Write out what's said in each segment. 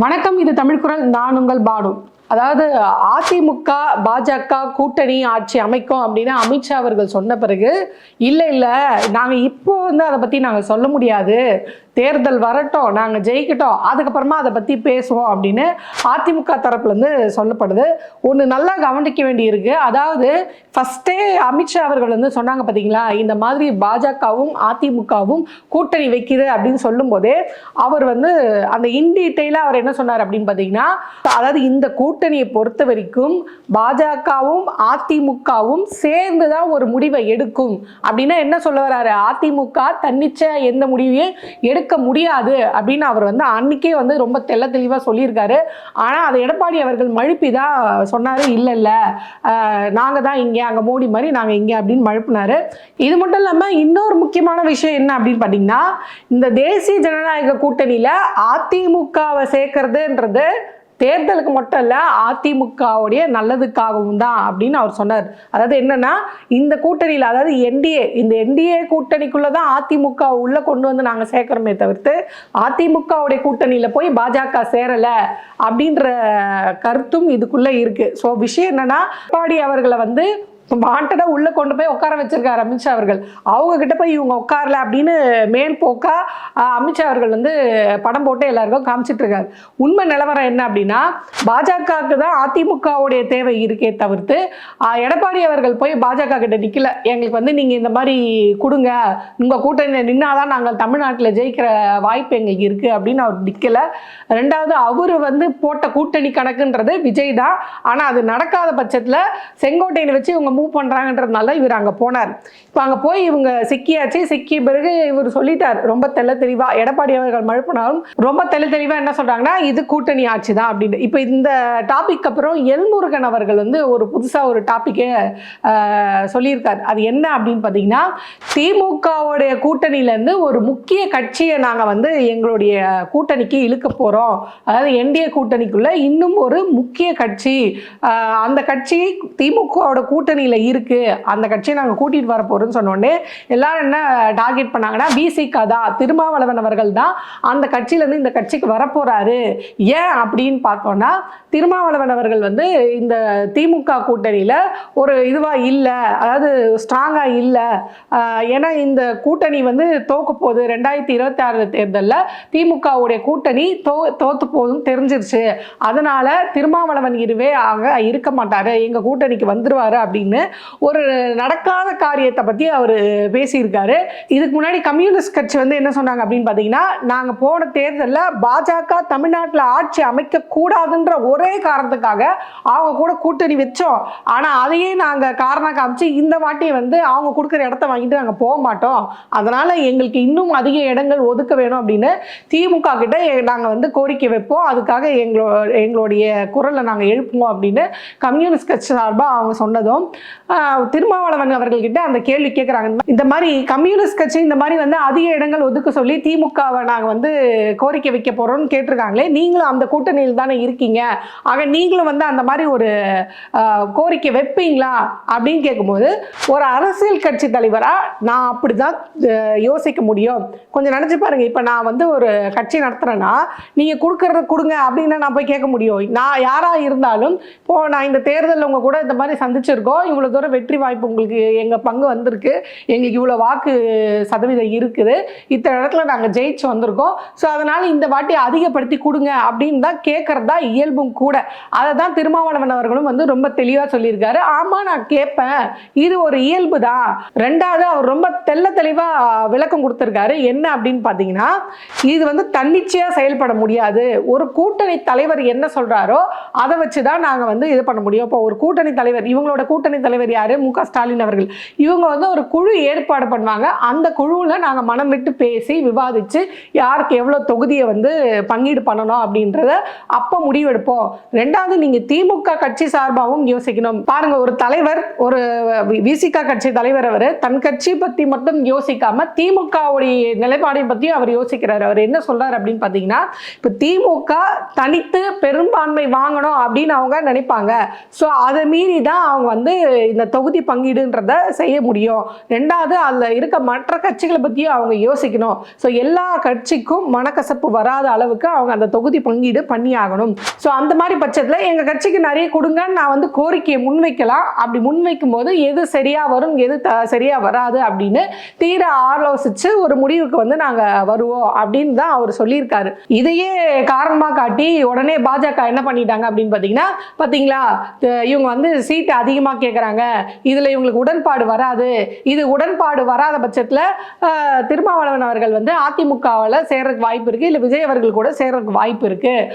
வணக்கம் இது தமிழ் குரல். நான் உங்கள் பானு. அதாவது அதிமுக பாஜக கூட்டணி ஆட்சி அமைக்கும் அப்படின்னு அமித்ஷா அவர்கள் சொன்ன பிறகு இல்லை இல்லை நாங்கள் இப்போ வந்து அதை பற்றி நாங்கள் சொல்ல முடியாது. தேர்தல் வரட்டும் நாங்கள் ஜெயிக்கட்டும் அதுக்கப்புறமா அதை பற்றி பேசுவோம் அப்படின்னு அதிமுக தரப்புலேருந்து சொல்லப்படுது. ஒன்று நல்லா கவனிக்க வேண்டியிருக்கு. அதாவது ஃபஸ்ட்டே அமித்ஷா அவர்கள் வந்து சொன்னாங்க பார்த்தீங்களா இந்த மாதிரி பாஜகவும் அதிமுகவும் கூட்டணி வைக்குது அப்படின்னு சொல்லும்போதே அவர் வந்து அந்த இன் டீட்டெயிலாக அவர் என்ன சொன்னார் அப்படின்னு பார்த்தீங்கன்னா அதாவது இந்த கூட்டணியை பொறுத்த வரைக்கும் பாஜகவும் அதிமுகவும் சேர்ந்து தான் ஒரு முடிவை எடுக்கும் அப்படின்னா என்ன சொல்ல வர்றாரு அதிமுக தன்னிச்சை எந்த முடிவையும் எடுக்க முடியாது அப்படின்னு அவர் வந்து அன்னைக்கே வந்து ரொம்ப தெள்ள தெளிவாக சொல்லியிருக்காரு. ஆனால் அதை எடப்பாடி அவர்கள் மழுப்பி தான் சொன்னார் இல்லை இல்லை நாங்கள் தான் இங்கே அங்கே மோடி மாதிரி நாங்கள் இங்கே அப்படின்னு மழுப்பினார். இது மட்டும் இல்லாமல் இன்னொரு முக்கியமான விஷயம் என்ன அப்படின்னு பார்த்தீங்கன்னா இந்த தேசிய ஜனநாயக கூட்டணியில் அதிமுகவை சேர்க்கறதுன்றது தேர்தலுக்கு மட்டும் இல்லை அதிமுகவுடைய நல்லதுக்காகவும் தான் அப்படின்னு அவர் சொன்னார். அதாவது என்னன்னா இந்த கூட்டணியில் அதாவது என்டிஏ இந்த என்டிஏ கூட்டணிக்குள்ளே தான் அதிமுக உள்ளே கொண்டு வந்து நாங்கள் சேர்க்குறோமே தவிர்த்து அதிமுகவுடைய கூட்டணியில் போய் பாஜக சேரலை அப்படின்ற கருத்தும் இதுக்குள்ளே இருக்குது ஸோ விஷயம் என்னன்னா எடப்பாடி அவர்களை வந்து வாண்டடா உள்ளே கொண்டு போய் உட்கார வச்சிருக்காரு அமித்ஷா அவர்கள். அவங்க கிட்ட போய் இவங்க உட்காரல அப்படின்னு மேல் போக்கா அமித்ஷா அவர்கள் வந்து படம் போட்டு எல்லாருக்கும் காமிச்சிட்டு இருக்காரு. உண்மை நிலவரம் என்ன அப்படின்னா பாஜகவுக்கு தான் அதிமுகவுடைய தேவை இருக்கே தவிர்த்து எடப்பாடி அவர்கள் போய் பாஜக கிட்ட நிற்கல எங்களுக்கு வந்து நீங்கள் இந்த மாதிரி கொடுங்க. உங்கள் கூட்டணியில் நின்னாதான் நாங்கள் தமிழ்நாட்டில் ஜெயிக்கிற வாய்ப்பு எங்களுக்கு இருக்கு அப்படின்னு அவர் நிற்கல ரெண்டாவது அவர் வந்து போட்ட கூட்டணி கணக்குன்றது விஜய் தான். ஆனால் அது நடக்காத பட்சத்தில் செங்கோட்டையில் வச்சு இவங்க மூவ் பண்ணுறாங்கன்றதுனால இவர் அங்கே போனார். இப்போ அங்கே போய் இவங்க சிக்கியாச்சு. சிக்கிய பிறகு இவர் சொல்லிட்டார் ரொம்ப தெள்ள தெளிவாக எடப்பாடி அவர்கள் மழுப்பினாலும் ரொம்ப தெள்ள தெளிவாக என்ன சொல்றாங்கன்னா இது கூட்டணி ஆட்சி தான் அப்படின்னு. இப்போ இந்த டாபிக் அப்புறம் எல்முருகன் அவர்கள் வந்து ஒரு புதுசாக ஒரு டாப்பிக்கே சொல்லியிருக்கார். அது என்ன அப்படின்னு பார்த்தீங்கன்னா திமுகவுடைய கூட்டணியிலேருந்து ஒரு முக்கிய கட்சியை நாங்கள் வந்து எங்களுடைய கூட்டணிக்கு இழுக்க போகிறோம் அதாவது என்டிஏ கூட்டணிக்குள்ளே இன்னும் ஒரு முக்கிய கட்சி. அந்த கட்சி திமுகவோட கூட்டணியில் இருக்கு. அந்த கட்சியை நாங்கள் கூட்டிகிட்டு வர போகிறோம்னு சொன்னோடனே எல்லாரும் என்ன டார்கெட் பண்ணாங்கன்னா பிசிகா தான் திருமாவளவன் அவர்கள் தான் அந்த கட்சியிலேருந்து இந்த கட்சிக்கு வரப்போகிறாரு ஏன் அப்படின்னு பார்த்தோன்னா திருமாவளவன் அவர்கள் வந்து இந்த திமுக கூட்டணியில் ஒரு இதுவாக இல்லை அதாவது ஸ்ட்ராங்காக இல்லை. ஏன்னா இந்த கூட்டணி வந்து தோக்க போகுது. ரெண்டாயிரத்தி இருபத்தி ஆறு தேர்தலில் திமுகவுடைய கூட்டணி தோ தோத்து போகுதுன்னு தெரிஞ்சிருச்சு. அதனால் திருமாவளவன் இருவே ஆக இருக்க மாட்டார். எங்கள் கூட்டணிக்கு வந்துடுவார் அப்படின்னு ஒரு நடக்காத காரியத்தை பற்றி அவர் பேசியிருக்காரு. இதுக்கு முன்னாடி கம்யூனிஸ்ட் கட்சி வந்து என்ன சொன்னாங்க அப்படின்னு பார்த்தீங்கன்னா நாங்கள் போன தேர்தலில் பாஜக தமிழ்நாட்டில் ஆட்சி அமைக்க கூடாதுன்ற ஒரே காரணத்துக்காக அவங்க கூட கூட்டணி வச்சோம். ஆனால் அதையே நாங்கள் காரணம் காமிச்சு இந்த வாட்டி வந்து அவங்க கொடுக்குற இடத்த வாங்கிட்டு நாங்கள் போக மாட்டோம். அதனால் எங்களுக்கு இன்னும் அதிக இடங்கள் ஒதுக்க வேணும் அப்படின்னு திமுக கிட்ட நாங்கள் வந்து கோரிக்கை வைப்போம். அதுக்காக எங்களோ எங்களுடைய குரலை நாங்கள் எழுப்புவோம் அப்படின்னு கம்யூனிஸ்ட் கட்சி சார்பாக அவங்க சொன்னதும் திருமாவளவன் அவர்கள்கிட்ட அந்த கேள்வி கேட்குறாங்க இந்த மாதிரி கம்யூனிஸ்ட் கட்சி இந்த மாதிரி வந்து அதிக இடங்கள் ஒதுக்க சொல்லி திமுகவை நாங்கள் வந்து கோரிக்கை வைக்க போகிறோம்னு கேட்டிருக்காங்களே நீங்களும் அந்த கூட்டணியில் தானே இருக்கீங்க. ஆக நீங்களும் வந்து அந்த மாதிரி ஒரு கோரிக்கை வைப்பீங்களா? அப்படின்னு கேட்கும்போது ஒரு அரசியல் கட்சி தலைவராக நான் அப்படி தான் யோசிக்க முடியும். கொஞ்சம் நினச்சி பாருங்கள் இப்போ நான் வந்து ஒரு கட்சி நடத்துகிறேன்னா நீங்கள் கொடுக்கறத கொடுங்க அப்படின்னு நான் போய் கேட்க முடியும். நான் யாராக இருந்தாலும் இப்போது நான் இந்த தேர்தலில் உங்கள் கூட இந்த மாதிரி சந்திச்சிருக்கோம் இவ்வளோ தூரம் வெற்றி வாய்ப்பு உங்களுக்கு எங்கள் பங்கு வந்திருக்கு. எங்களுக்கு இவ்வளோ வாக்கு சதவீதம் இருக்குது. இத்தனை இடத்துல நாங்கள் ஜெயிச்சு வந்திருக்கோம். ஸோ அதனால் இந்த வாட்டி அதிகப்படுத்தி கொடுங்க அப்படின்னு தான் கேட்குறதா இயல்பும் கூட. அதை தான் திருமாவளவன் அவர்களும் வந்து ரொம்ப தெளிவாக சொல்லியிருக்காரு. ஆமாம் நான் கேட்பேன் இது ஒரு இயல்பு தான். ரெண்டாவது அவர் ரொம்ப தெள்ள தெளிவாக விளக்கம் கொடுத்துருக்காரு. என்ன அப்படின்னு பார்த்தீங்கன்னா இது வந்து தன்னிச்சையாக செயல்பட முடியாது. ஒரு கூட்டணி தலைவர் என்ன சொல்கிறாரோ அதை வச்சு தான் நாங்கள் வந்து இது பண்ண முடியும். இப்போ ஒரு கூட்டணி தலைவர் இவங்களோட கூட்டணி தலைவர் யார்? மு க ஸ்டாலின் அவர்கள். இவங்க வந்து ஒரு குழு ஏற்பாடு பண்ணுவாங்க. அந்த குழுவில் நாங்கள் மனம் விட்டு பேசி விவாதித்து யாருக்கு எவ்வளோ தொகுதியை வந்து பங்கீடு பண்ணணும் அப்படின்றத அப்போ முடிவெடுப்போம். ரெண்டாவது நீங்கள் திமுக கட்சி சார்பாகவும் யோசிக்கணும். பாருங்க ஒரு தலைவர் ஒரு விசிக கட்சி தலைவர் அவர் தன் கட்சி பற்றி மட்டும் யோசிக்காம திமுகவுடைய நிலைப்பாடை பற்றியும் அவர் யோசிக்கிறார். அவர் என்ன சொல்றாரு அப்படின்னு பார்த்தீங்கன்னா இப்போ திமுக தனித்து பெரும்பான்மை வாங்கணும் அப்படின்னு அவங்க நினைப்பாங்க. ஸோ அதை மீறி தான் அவங்க வந்து இந்த தொகுதி பங்கீடுன்றத செய்ய முடியும். ரெண்டாவது அதில் இருக்க மற்ற கட்சிகளை பற்றியும் அவங்க யோசிக்கணும். ஸோ எல்லா கட்சிக்கும் மனக்கசப்பு வராத அளவுக்கு அவங்க அந்த தொகுதி பங்கீடு பண்ணி ஆகணும் ஸோ அந்த மாதிரி பட்சத்தில் எங்கள் கட்சிக்கு நிறைய கொடுங்கன்னு நான் வந்து கோரிக்கையை முன்வைக்கலாம். அப்படி முன்வைக்கும் போது எது சரியாக வரும் எது த சரியாக வராது அப்படின்னு தீர ஆலோசித்து ஒரு முடிவுக்கு வந்து நாங்கள் வருவோம் அப்படின்னு தான் அவர் சொல்லியிருக்காரு. இதையே காரணமாக காட்டி உடனே பாஜக என்ன பண்ணிட்டாங்க அப்படின்னு பார்த்தீங்கன்னா பார்த்தீங்களா இவங்க வந்து சீட்டு அதிகமாக கேட்குறாங்க இதில் இவங்களுக்கு உடன்பாடு வராது. இது உடன்பாடு வராத பட்சத்தில் திருமாவளவன் அவர்கள் வந்து அதிமுகவில் சேர்றதுக்கு வாய்ப்பு இருக்குது இல்லை விஜய் அவர்கள் கூட சேர்றதுக்கு வாய்ப்பு இருக்குது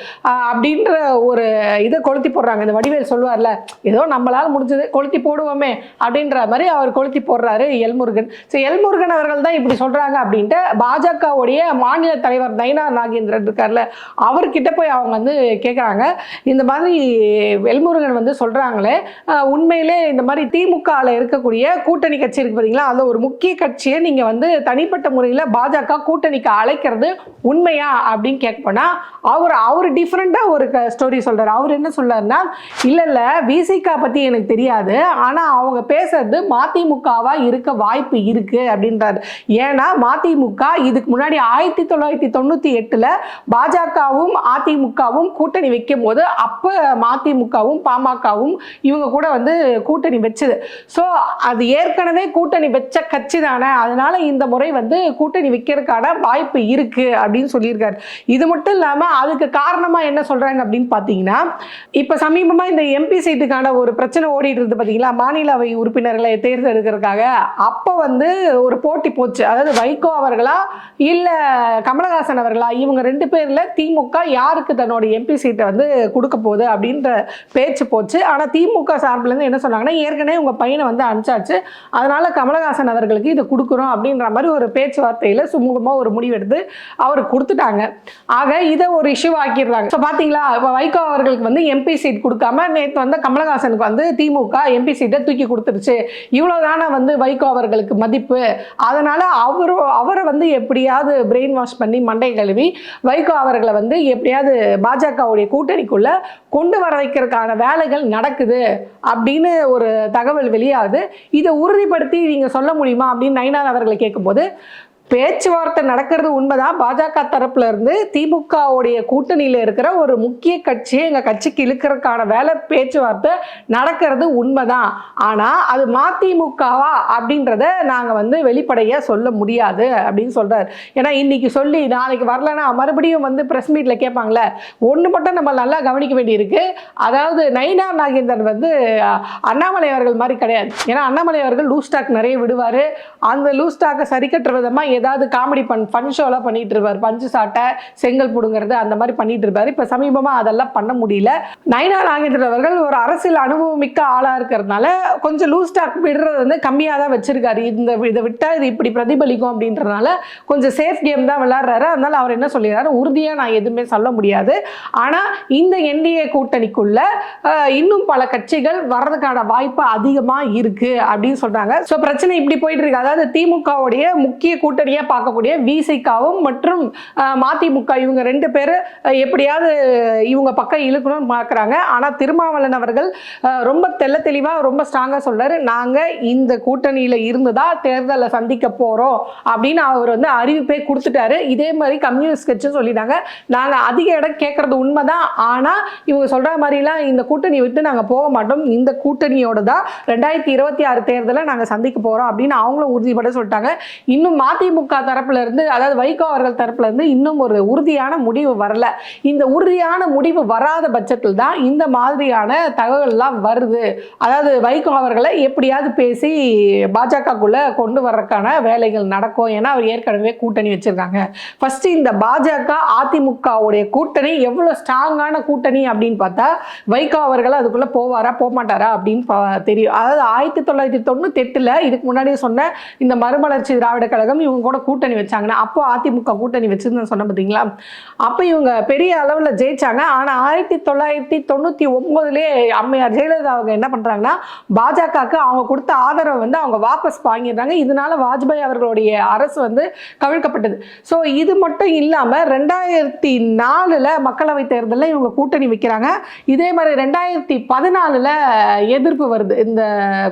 அப்படின்ற ஒரு இதை கொளுத்தி போடுறாங்க. இந்த வடிவேல் சொல்லுவார்ல ஏதோ நம்மளால் முடிஞ்சது கொளுத்தி போடுவோமே அப்படின்ற மாதிரி அவர் கொளுத்தி போடுறாரு எல்முருகன். ஸோ எல்முருகன் அவர்கள் தான் இப்படி சொல்கிறாங்க அப்படின்ட்டு பாஜகவுடைய மாநில தலைவர் நயினார் நாகேந்திரன் இருக்கார்ல அவர்கிட்ட போய் அவங்க வந்து கேட்குறாங்க இந்த மாதிரி வெல்முருகன் வந்து சொல்கிறாங்களே உண்மையிலே இந்த மாதிரி திமுகவில் இருக்கக்கூடிய கூட்டணி கட்சி இருக்கு பார்த்தீங்களா அந்த ஒரு முக்கிய கட்சியை நீங்கள் வந்து தனிப்பட்ட முறையில் பாஜக கூட்டணிக்கு அழைக்கிறது உண்மையா அப்படின்னு கேட்போனா அவர் அவர் டிஃப்ரெண்ட்டாக ஒரு ஸ்டோரி சொல்கிறார் அவர் என்ன சொல்கிறார்னா இல்லை இல்லை விசிகா பற்றி எனக்கு தெரியாது. ஆனால் அவங்க பேசுறது மதிமுகவாக இருக்க வாய்ப்பு இருக்குது அப்படின்றார். ஏன்னா மதிமுக இதுக்கு முன்னாடி ஆயிரத்தி தொள்ளாயிரத்தி தொண்ணூற்றி எட்டில் பாஜகவும் அதிமுகவும் கூட்டணி வைக்கும் போது அப்போ மதிமுகவும் பாமகவும் இவங்க கூட வந்து கூட்டணி வச்சது. ஸோ அது ஏற்கனவே கூட்டணி வச்ச கட்சி தானே. அதனால இந்த முறை வந்து கூட்டணி வைக்கிறதுக்கான வாய்ப்பு இருக்கு அப்படின்னு சொல்லியிருக்காரு. இது மட்டும் இல்லாமல் அதுக்கு காரணமாக என்ன சொல்றாங்க அப்படின்னு பார்த்தீங்கன்னா இப்போ சமீபமாக இந்த எம்பி சீட்டுக்கான ஒரு பிரச்சனை ஓடிட்டு இருந்து பார்த்தீங்களா மாநிலவை உறுப்பினர்களை தேர்ந்தெடுக்கிறதுக்காக. அப்போ வந்து ஒரு போட்டி போச்சு. அதாவது வைகோ அவர்களா இல்லை கமலஹாசன் அவர்களா? இவங்க ரெண்டு பேரில் திமுக யாருக்கு தன்னோட எம்பி சீட்டை வந்து கொடுக்க போகுது அப்படின்ற பேச்சு போச்சு. ஆனால் திமுக சார்பிலேருந்து என்ன சொன்னாங்கன்னா ஏற்கனவே உங்கள் பையனை வந்து அனுப்பிச்சாச்சு. அதனால கமலஹாசன் அவர்களுக்கு இதை கொடுக்குறோம் அப்படின்ற மாதிரி ஒரு பேச்சுவார்த்தையில் சுமூகமாக ஒரு முடிவெடுத்து அவருக்கு கொடுத்துட்டாங்க. ஆக இதை ஒரு இஷ்யூ ஆக்கிடுறாங்க. ஸோ பார்த்தீங்களா இப்போ வைகோ அவர்களுக்கு வந்து எம்பி சீட் கொடுக்காம நேற்று வந்து கமலஹாசனுக்கு வந்து திமுக எம்பி சீட்டை தூக்கி கொடுத்துருச்சு. இவ்வளோதான வந்து வைகோ அவர்களுக்கு மதிப்பு. அதனால் அவரு அவரை வந்து எப்படியாவது பிரெயின் வாஷ் பண்ணி மண்டை கழுவி வைகோ அவர்களை வந்து எப்படியாவது பாஜகவுடைய கூட்டணிக்குள்ளே கொண்டு வர வைக்கிறதுக்கான வேலைகள் நடக்குது அப்படின்னு ஒரு ஒரு தகவல் வெளியாகுது. இதை உறுதிப்படுத்தி நீங்கள் சொல்ல முடியுமா அப்படின்னு நயினார் அவர்களை கேட்கும்போது பேச்சுவார்த்தை நடக்கிறது உண்மைதான். பாஜக தரப்புல இருந்து திமுகவுடைய கூட்டணியில இருக்கிற ஒரு முக்கிய கட்சியை எங்க கட்சிக்கு இழுக்கிறதுக்கான வேலை பேச்சுவார்த்தை நடக்கிறது உண்மைதான். ஆனா அது மதிமுகவா அப்படின்றத நாங்க வந்து வெளிப்படையாக சொல்ல முடியாது அப்படின்னு சொல்றாரு. ஏன்னா இன்னைக்கு சொல்லி நாளைக்கு வரலன்னா மறுபடியும் வந்து பிரஸ் மீட்ல கேட்பாங்களே ஒன்று மட்டும் நம்ம நல்லா கவனிக்க வேண்டியிருக்கு. அதாவது நைனா நாகேந்தர் வந்து அண்ணாமலை அவர்கள் மாதிரி கிடையாது. ஏன்னா அண்ணாமலை அவர்கள் லூஸ் ஸ்டாக் நிறைய விடுவாரு. அந்த லூஸ் ஸ்டாக்கை சரி கட்டுற விதமா ஏதாவது காமெடி பண் ஃபன் ஷோலாம் பண்ணிட்டு இருப்பார் பஞ்சு சாட்டை செங்கல் பிடுங்கிறது அந்த மாதிரி பண்ணிட்டு இருப்பார் இப்போ சமீபமாக அதெல்லாம் பண்ண முடியல. நயனா நாகேந்திரன் அவர்கள் ஒரு அரசியல் அனுபவம் மிக்க ஆளாக இருக்கிறதுனால கொஞ்சம் லூஸ் டாக் விடுறது வந்து கம்மியாக தான் வச்சிருக்காரு. இந்த இதை விட்டால் இது இப்படி பிரதிபலிக்கும் அப்படின்றதுனால கொஞ்சம் சேஃப் கேம் தான் விளாட்றாரு அதனால அவர் என்ன சொல்லிடுறாரு? உறுதியாக நான் எதுவுமே சொல்ல முடியாது. ஆனால் இந்த என்டிஏ கூட்டணிக்குள்ள இன்னும் பல கட்சிகள் வர்றதுக்கான வாய்ப்பு அதிகமாக இருக்கு அப்படின்னு சொல்றாங்க. ஸோ பிரச்சனை இப்படி போயிட்டு இருக்கு அதாவது திமுகவுடைய முக்கிய கூட்டணி நேரடியாக பார்க்கக்கூடிய விசிகாவும் மற்றும் மதிமுக இவங்க ரெண்டு பேர் எப்படியாவது இவங்க பக்கம் இழுக்கணும்னு பார்க்குறாங்க ஆனால் திருமாவளவன் அவர்கள் ரொம்ப தெள்ள தெளிவாக ரொம்ப ஸ்ட்ராங்காக சொல்கிறார் நாங்கள் இந்த கூட்டணியில் இருந்து தான் தேர்தலை சந்திக்க போகிறோம் அப்படின்னு அவர் வந்து அறிவிப்பே கொடுத்துட்டாரு. இதே மாதிரி கம்யூனிஸ்ட் கட்சி சொல்லிட்டாங்க. நாங்கள் அதிக இடம் கேட்கறது உண்மைதான். ஆனால் இவங்க சொல்கிற மாதிரிலாம் இந்த கூட்டணி விட்டு நாங்கள் போக மாட்டோம். இந்த கூட்டணியோட தான் ரெண்டாயிரத்தி இருபத்தி ஆறு தேர்தலை நாங்கள் சந்திக்க போகிறோம் அப்படின்னு அவங்களும் உறுதிப்பட சொல்லிட்டாங்க. இன்னும் மதிமுக தரப்புல இருந்து அதாவது வைகோ அவர்கள் தரப்புல இருந்து இன்னும் ஒரு உறுதியான முடிவு வரல. இந்த உறுதியான முடிவு வராத பட்சத்தில் தான் இந்த மாதிரியான தகவல்லாம் வருது. அதாவது வைகோ அவர்களை எப்படியாவது பேசி பாஜகக்குள்ள கொண்டு வர்றதுக்கான வேலைகள் நடக்கும். ஏன்னா அவர் ஏற்கனவே கூட்டணி வச்சிருக்காங்க. ஃபர்ஸ்ட் இந்த பாஜக அதிமுகவுடைய கூட்டணி எவ்வளோ ஸ்ட்ராங்கான கூட்டணி அப்படின்னு பார்த்தா வைகோ அவர்கள் அதுக்குள்ள போவாரா போக மாட்டாரா அப்படின்னு பா- தெரியும். அதாவது ஆயிரத்தி தொள்ளாயிரத்தி தொண்ணூத்தி எட்டுல இதுக்கு முன்னாடியே சொன்ன இந்த மறுமலர்ச்சி திராவிட கழகம் இவங்க கூட கூட்டணி வச்சாங்கன்னா அப்போ அதிமுக கூட்டணி வச்சுன்னு சொன்ன பார்த்தீங்களா அப்போ இவங்க பெரிய அளவில் ஜெயிச்சாங்க. ஆனால் ஆயிரத்தி தொள்ளாயிரத்தி தொண்ணூற்றி ஒம்போதுலேயே அம்மையார் ஜெயலலிதா அவங்க என்ன பண்ணுறாங்கன்னா பாஜகவுக்கு அவங்க கொடுத்த ஆதரவை வந்து அவங்க வாபஸ் வாங்கிடுறாங்க. இதனால வாஜ்பாய் அவர்களுடைய அரசு வந்து கவிழ்க்கப்பட்டது. ஸோ இது மட்டும் இல்லாமல் ரெண்டாயிரத்தி நாலில் மக்களவைத் தேர்தலில் இவங்க கூட்டணி வைக்கிறாங்க. இதே மாதிரி ரெண்டாயிரத்தி பதினாலில் எதிர்ப்பு வருது. இந்த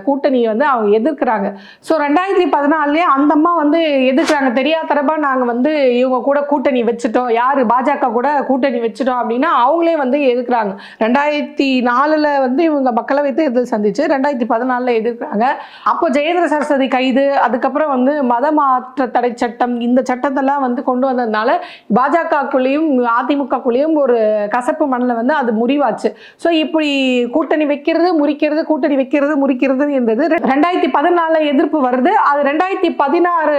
கூட்டணியை வந்து அவங்க எதிர்க்கிறாங்க. ஸோ ரெண்டாயிரத்தி பதினாலுலேயே அந்த அம்மா வந்து எதிர்க்கிறாங்க தெரியாதரப்பா நாங்கள் வந்து இவங்க கூட கூட்டணி வச்சுட்டோம். யார்? பாஜக கூட கூட்டணி வச்சுட்டோம் அப்படின்னா அவங்களே வந்து எதிர்க்கிறாங்க. ரெண்டாயிரத்தி நாலில் வந்து இவங்க மக்களவை தேர்தல் சந்திச்சு ரெண்டாயிரத்தி பதினாலில் எதிர்க்கிறாங்க. அப்போ ஜெயேந்திர சரஸ்வதி கைது அதுக்கப்புறம் வந்து மத மாற்ற தடை சட்டம் இந்த சட்டத்தெல்லாம் வந்து கொண்டு வந்ததுனால பாஜகக்குள்ளேயும் அதிமுகக்குள்ளேயும் ஒரு கசப்பு மண்ணில் வந்து அது முறிவாச்சு. ஸோ இப்படி கூட்டணி வைக்கிறது முறிக்கிறது கூட்டணி வைக்கிறது முறிக்கிறது என்பது ரெண்டாயிரத்தி பதினாலில் எதிர்ப்பு வருது. அது ரெண்டாயிரத்தி பதினாறு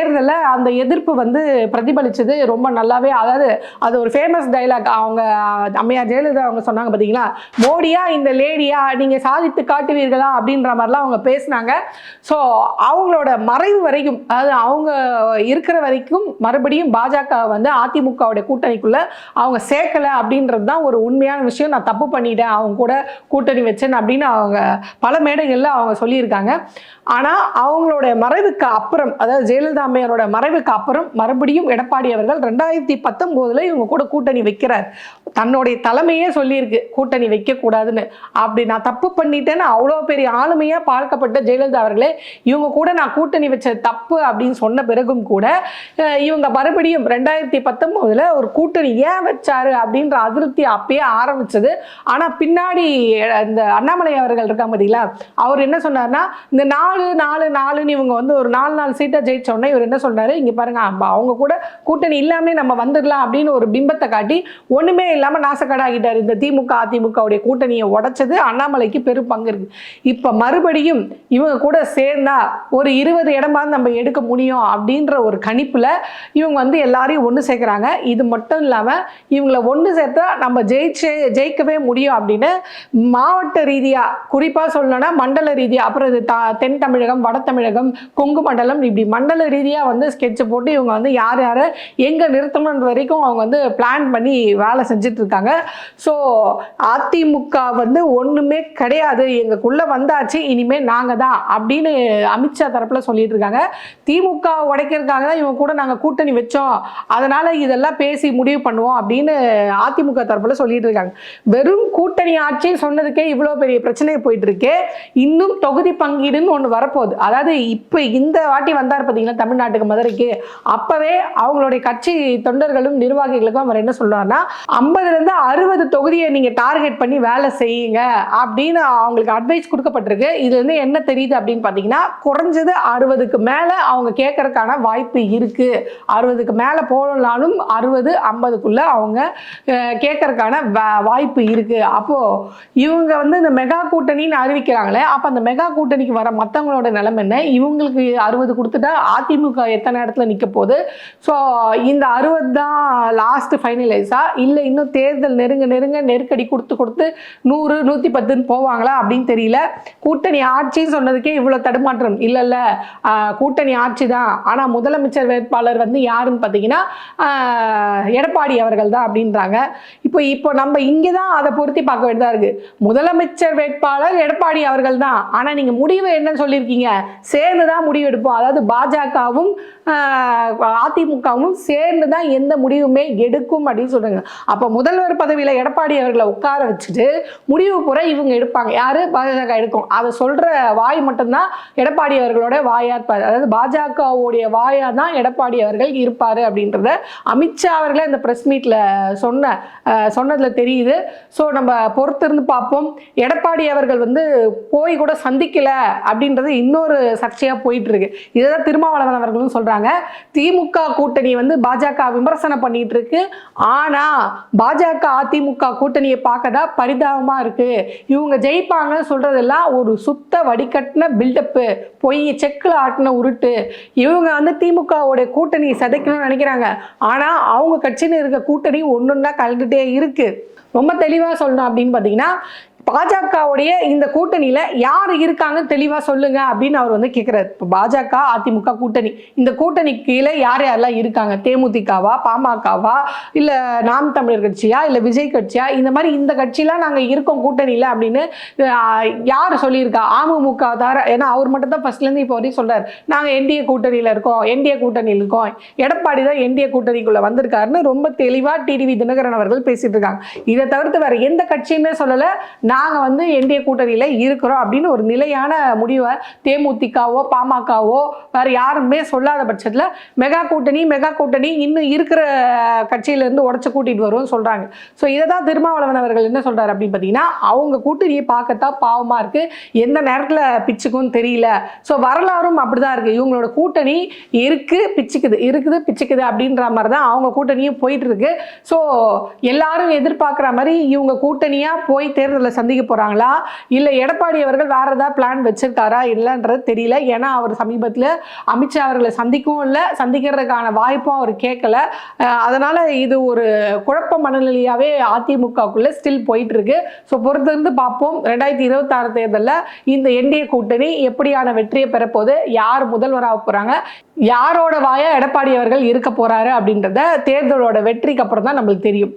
தேர்தலில் அந்த எதிர்ப்பு வந்து பிரதிபலித்தது ரொம்ப நல்லாவே அதாவது அது ஒரு ஃபேமஸ் டைலாக் அவங்க அம்மையார் ஜெயலலிதா அவங்க சொன்னாங்க பார்த்தீங்களா மோடியா இந்த லேடியா நீங்கள் சாதித்து காட்டுவீர்களா? அப்படின்ற மாதிரிலாம் அவங்க பேசினாங்க. ஸோ அவங்களோட மறைவு வரைக்கும் அதாவது அவங்க இருக்கிற வரைக்கும் மறுபடியும் பாஜக வந்து அதிமுகவுடைய கூட்டணிக்குள்ளே அவங்க சேர்க்கல அப்படின்றது தான் ஒரு உண்மையான விஷயம். நான் தப்பு பண்ணிட்டேன் அவங்க கூட கூட்டணி வச்சேன் அப்படின்னு அவங்க பல மேடைகளில் அவங்க சொல்லியிருக்காங்க. ஆனால் அவங்களோட மறைவுக்கு அப்புறம் அதாவது ஜெயலலிதா அம்மையாரோட மறைவுக்கு அப்புறம் மறுபடியும் எடப்பாடி அவர்கள் ரெண்டாயிரத்தி பத்தொம்போதில் இவங்க கூட கூட்டணி வைக்கிறார். தன்னுடைய தலைமையே சொல்லியிருக்கு கூட்டணி வைக்கக்கூடாதுன்னு. அப்படி நான் தப்பு பண்ணிட்டேன்னு அவ்வளோ பெரிய ஆளுமையாக பார்க்கப்பட்ட ஜெயலலிதா அவர்களே இவங்க கூட நான் கூட்டணி வச்ச தப்பு அப்படின்னு சொன்ன பிறகும் கூட இவங்க மறுபடியும் ரெண்டாயிரத்தி பத்தொம்போதில் ஒரு கூட்டணி ஏன் வச்சாரு அப்படின்ற அதிருப்தி அப்பயே ஆரம்பிச்சது. ஆனால் பின்னாடி இந்த அண்ணாமலை அவர்கள் இருக்காங்க பார்த்தீங்களா அவர் என்ன சொன்னார்னா இந்த நாலு நாலு நாலுன்னு இவங்க வந்து ஒரு நாலு நாலு சீட்டை ஜெயிச்ச உடனே இவர் என்ன சொல்றாரு? இங்க பாருங்க அவங்க கூட கூட்டணி இல்லாமலே நம்ம வந்துடலாம் அப்படின்னு ஒரு பிம்பத்தை காட்டி ஒண்ணுமே இல்லாம நாசக்கடாகிட்டார். இந்த திமுக அதிமுகவுடைய கூட்டணியை உடைச்சது அண்ணாமலைக்கு பெரும் பங்கு இருக்கு. இப்ப மறுபடியும் இவங்க கூட சேர்ந்தா ஒரு இருபது இடமா நம்ம எடுக்க முடியும் அப்படின்ற ஒரு கணிப்புல இவங்க வந்து எல்லாரையும் ஒன்று சேர்க்குறாங்க. இது மட்டும் இல்லாமல் இவங்களை ஒன்று சேர்த்தா நம்ம ஜெயிச்சு ஜெயிக்கவே முடியும் அப்படின்னு மாவட்ட ரீதியாக குறிப்பாக சொல்லணும்னா மண்டல ரீதியாக அப்புறம் இது தென் தமிழகம் வட தமிழகம் கொங்கு மண்டலம் இப்படி மண்டல ரீதியாக வந்து ஸ்கெட்சு போட்டு இவங்க வந்து யார் யாரை எங்கே நிறுத்தணுன்ற வரைக்கும் அவங்க வந்து பிளான் பண்ணி வேலை செஞ்சுட்டு இருக்காங்க ஸோ அதிமுக வந்து ஒன்றுமே கிடையாது. எங்களுக்குள்ளே வந்தாச்சு இனிமேல் நாங்கள் தான் அப்படின்னு அமித்ஷா தரப்பில் சொல்லிட்டு இருக்காங்க திமுக உடைக்கிறதுக்காக தான் இவங்க கூட நாங்கள் கூட்டணி வச்சோம். அதனால் இதெல்லாம் பேசி முடிவு பண்ணுவோம் அப்படின்னு அதிமுக தரப்பில் சொல்லிட்டு இருக்காங்க வெறும் கூட்டணி ஆட்சி சொன்னதுக்கே இவ்வளோ பெரிய பிரச்சனை போயிட்டு இருக்கு இன்னும் தொகுதி பங்கீடுன்னு ஒன்று வரப்போகுது. அதாவது இப்போ இந்த வாட்டி வந்தார் பார்த்தீங்கன்னா தமிழ்நாடு தமிழ்நாட்டுக்கு மதுரைக்கு. அப்பவே அவங்களுடைய கட்சி தொண்டர்களும் நிர்வாகிகளுக்கும் அவர் என்ன சொல்றாருன்னா ஐம்பதுலேருந்து அறுபது தொகுதியை நீங்கள் டார்கெட் பண்ணி வேலை செய்யுங்க அப்படின்னு அவங்களுக்கு அட்வைஸ் கொடுக்கப்பட்டிருக்கு. இதுல இருந்து என்ன தெரியுது அப்படின்னு பார்த்தீங்கன்னா குறைஞ்சது அறுபதுக்கு மேலே அவங்க கேட்கறதுக்கான வாய்ப்பு இருக்கு. அறுபதுக்கு மேலே போகணும்னாலும் அறுபது ஐம்பதுக்குள்ள அவங்க கேட்கறதுக்கான வாய்ப்பு இருக்கு. அப்போ இவங்க வந்து இந்த மெகா கூட்டணின்னு அறிவிக்கிறாங்களே அப்போ அந்த மெகா கூட்டணிக்கு வர மற்றவங்களோட நிலைமை என்ன? இவங்களுக்கு அறுபது கொடுத்துட்டா அதிமுக திமுக எத்தனை இடத்துல நிற்க போகுது? ஸோ இந்த அறுபது தான் லாஸ்ட் ஃபைனலைஸா இல்லை இன்னும் தேர்தல் நெருங்க நெருங்க நெருக்கடி கொடுத்து கொடுத்து நூறு நூற்றி பத்துன்னு போவாங்களா அப்படின்னு தெரியல. கூட்டணி ஆட்சின்னு சொன்னதுக்கே இவ்வளோ தடுமாற்றம். இல்லை இல்லை. கூட்டணி ஆட்சி தான். ஆனால் முதலமைச்சர் வேட்பாளர் வந்து யாருன்னு பார்த்தீங்கன்னா எடப்பாடி அவர்கள் தான் அப்படின்றாங்க. இப்போ இப்போ நம்ம இங்கே தான் அதை பொருத்தி பார்க்க வேண்டியதாக இருக்குது முதலமைச்சர் வேட்பாளர் எடப்பாடி அவர்கள் தான். ஆனால் நீங்கள் முடிவு என்னன்னு சொல்லியிருக்கீங்க. சேர்ந்து தான் முடிவு எடுப்போம். அதாவது பாஜகவும் அதிமுகவும் சேர்ந்து தான் எந்த முடிவுமே எடுக்கும் அப்படின்னு சொல்றாங்க. அப்போ முதல்வர் பதவியில் எடப்பாடி அவர்களை உட்கார வச்சுட்டு முடிவு புற இவங்க எடுப்பாங்க. யாரு? பாஜக எடுக்கும். அதை சொல்ற வாய் மட்டும்தான் எடப்பாடி அவர்களோட வாயா இருப்பார். அதாவது பாஜகவுடைய வாயா தான் எடப்பாடி அவர்கள் இருப்பார் அப்படின்றத அமித்ஷா அவர்களே இந்த பிரஸ் மீட்ல சொன்ன சொன்னதில் சொன்னதுல தெரியுது. ஸோ நம்ம பொறுத்திருந்து பார்ப்போம். எடப்பாடி அவர்கள் வந்து போய் கூட சந்திக்கலை அப்படின்றது இன்னொரு சர்ச்சையாக போயிட்டு இருக்கு. இதுதான் திருமாவளவன் அவர்களும் சொல்றாங்க திமுக கூட்டணி வந்து பாஜக விமர்சனம் பண்ணிட்டு இருக்கு. ஆனா பாஜக அதிமுக கூட்டணியை பார்க்கதா பரிதாபமா இருக்கு. இவங்க ஜெயிப்பாங்கன்னு சொல்றதெல்லாம் ஒரு சுத்த வடிகட்டின பில்டப்பு பொய் செக்கில் ஆட்டின உருட்டு. இவங்க வந்து திமுகவோட கூட்டணியை சிதைக்கணும்னு நினைக்கிறாங்க. ஆனா அவங்க கட்சின்னு இருக்க கூட்டணி ஒன்னொன்னா கலந்துட்டே இருக்கு. ரொம்ப தெளிவாக சொல்லணும் அப்படின்னு பார்த்தீங்கன்னா பாஜகவுடைய இந்த கூட்டணியில யார் இருக்காங்கன்னு தெளிவா சொல்லுங்க அப்படின்னு அவர் வந்து கேட்கிறாரு இப்போ பாஜக அதிமுக கூட்டணி. இந்த கூட்டணி கீழே யார் யாரெல்லாம் இருக்காங்க? தேமுதிகவா பாமகவா இல்ல நாம் தமிழர் கட்சியா இல்ல விஜய் கட்சியா? இந்த மாதிரி இந்த கட்சிலாம் நாங்க இருக்கோம் கூட்டணியில அப்படின்னு யார் சொல்லியிருக்கா? அமமுக தார ஏன்னா அவர் மட்டும் தான் ஃபர்ஸ்ட்ல இருந்து இப்போ வரையும் சொல்றாரு. நாங்க என்டிஏ கூட்டணியில இருக்கோம் என்டிஏ கூட்டணியில் இருக்கோம். எடப்பாடி தான் என்டிஏ கூட்டணிக்குள்ள வந்திருக்காருன்னு ரொம்ப தெளிவா டிடிவி தினகரன் அவர்கள் பேசிட்டு இருக்காங்க. இதை தவிர்த்து வேற எந்த கட்சியுமே சொல்லலை. நாங்கள் வந்து என்டிஏ கூட்டணியில் இருக்கிறோம் அப்படின்னு ஒரு நிலையான முடிவை தேமுதிகவோ பாமகவோ வேறு யாருமே சொல்லாத பட்சத்தில் மெகா கூட்டணி மெகா கூட்டணி இன்னும் இருக்கிற கட்சியிலேருந்து உடச்சி கூட்டிகிட்டு வருவோம்னு சொல்கிறாங்க ஸோ இதை தான் திருமாவளவன் அவர்கள் என்ன சொல்கிறார் அப்படின்னு பார்த்தீங்கன்னா அவங்க கூட்டணியை பார்க்கத்தான் பாவமாக இருக்குது எந்த நேரத்தில் பிச்சுக்கும்னு தெரியல. ஸோ வரலாறும் அப்படி தான் இருக்குது இவங்களோட கூட்டணி இருக்குது பிச்சுக்குது இருக்குது பிச்சுக்குது அப்படின்ற மாதிரி தான் அவங்க கூட்டணியும் போயிட்டுருக்கு ஸோ எல்லாரும் எதிர்பார்க்குற மாதிரி இவங்க கூட்டணியாக போய் தேர்தலில் சந்திக்க போகிறாங்களா இல்லை எடப்பாடி அவர்கள் வேறு ஏதாவது பிளான் வச்சுருக்காரா? இல்லைன்றது தெரியல. ஏன்னா அவர் சமீபத்தில் அமித்ஷா அவர்களை சந்திக்கவும் இல்லை சந்திக்கிறதுக்கான வாய்ப்பும் அவர் கேட்கல. அதனால் இது ஒரு குழப்ப மனநிலையாகவே அதிமுகக்குள்ளே ஸ்டில் போயிட்டுருக்கு. ஸோ பொறுத்திருந்து பார்ப்போம். ரெண்டாயிரத்தி இருபத்தாறு தேர்தலில் இந்த என்டிஏ கூட்டணி எப்படியான வெற்றியை பெறப்போது யார் முதல்வராக போகிறாங்க யாரோட வாயா எடப்பாடி அவர்கள் இருக்க போகிறாரு அப்படின்றத தேர்தலோட வெற்றிக்கு அப்புறம் தான் நம்மளுக்கு தெரியும்.